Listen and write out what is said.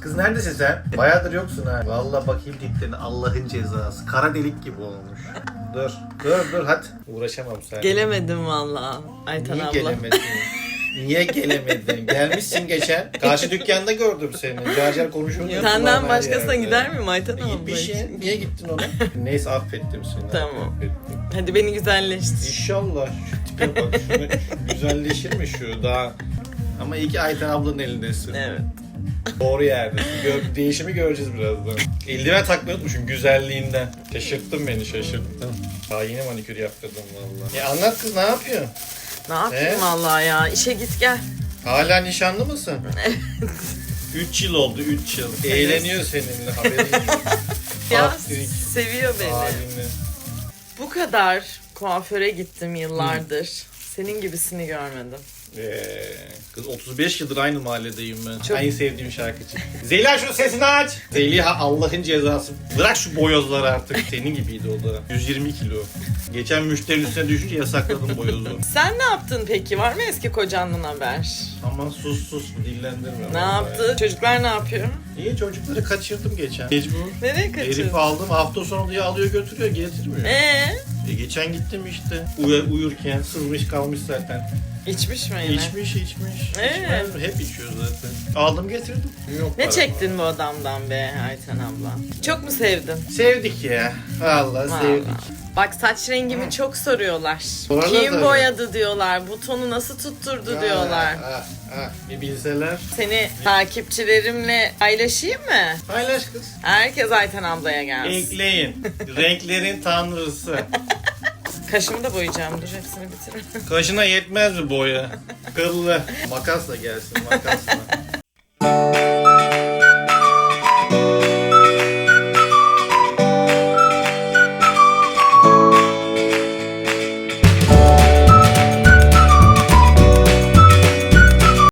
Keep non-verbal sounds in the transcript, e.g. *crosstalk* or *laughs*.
Kız neredesin sen? Bayağıdır yoksun ha. Vallahi bakayım diplerine Allah'ın cezası. Kara delik gibi olmuş. Dur, dur, dur hadi. Uğraşamam sen. Gelemedim valla Ayten Niye abla. gelemedin? Niye gelemedin? Gelmişsin geçen. Karşı dükkanda gördüm seni. Car konuşuyordun. Senden başkasına gider miyim Ayten abla? Git bir şey. Niye gittin ona? Neyse affettim seni. Tamam. Affettim. Hadi beni güzelleştir. İnşallah. Şu tipe bak. Şunu, güzelleşir mi şu daha? Ama iyi ki Ayten ablanın elindesin. Evet. Doğru yerdesin. Gör, değişimi göreceğiz birazdan. Eldiven takmayı unutmuşum güzelliğinden. Şaşırttın beni şaşırttın. Daha yeni manikür yaptırdım valla. Ya anlat kız ne yapıyorsun? Ne yapayım Ee? ya? İşe git gel. Hala nişanlı mısın? 3 yıl oldu 3 yıl. Eğleniyor seninle haberin yok. *laughs* Ya Aferin. seviyor beni. Halinle. Bu kadar kuaföre gittim yıllardır. Senin gibisini görmedim. Ee, kız 35 yıldır aynı mahalledeyim ben. Çok- En sevdiğim şarkıcı. Zeliha şu sesini aç. Zeliha Allah'ın cezası. Bırak şu boyozları artık. Senin gibiydi o da. 120 kilo. Geçen müşterinin üstüne düşünce yasakladım boyozu. *laughs* Sen ne yaptın peki? Var mı eski kocandan haber? Aman sus sus dillendirme. Ne yaptı? Çocuklar ne yapıyor? İyi çocukları kaçırdım geçen. Mecbur. Nereye kaçırdın? aldım hafta sonu diye alıyor götürüyor getirmiyor. Ee, E geçen gittim işte Uy- uyurken sızmış kalmış zaten. içmiş mi yine? İçmiş içmiş. Ee? İçmez mi? Hep içiyor zaten. Aldım getirdim. Yok Ne para. çektin bu adamdan be Ayten abla? Çok mu sevdin? Sevdik ya. Vallahi Vallahi. Bak saç rengimi çok soruyorlar. Sorarlar Kim tabii. boyadı diyorlar. Bu tonu nasıl tutturdu diyorlar. Ha, ha, ha. Bir bilseler. Seni takipçilerimle paylaşayım mı? Paylaş kız. Herkes Ayten ablaya gelsin. Ekleyin. Renklerin tanrısı. Kaşımı da boyayacağım. Dur hepsini bitir. Kaşına yetmez mi boya? Kıllı. Makasla gelsin makasla.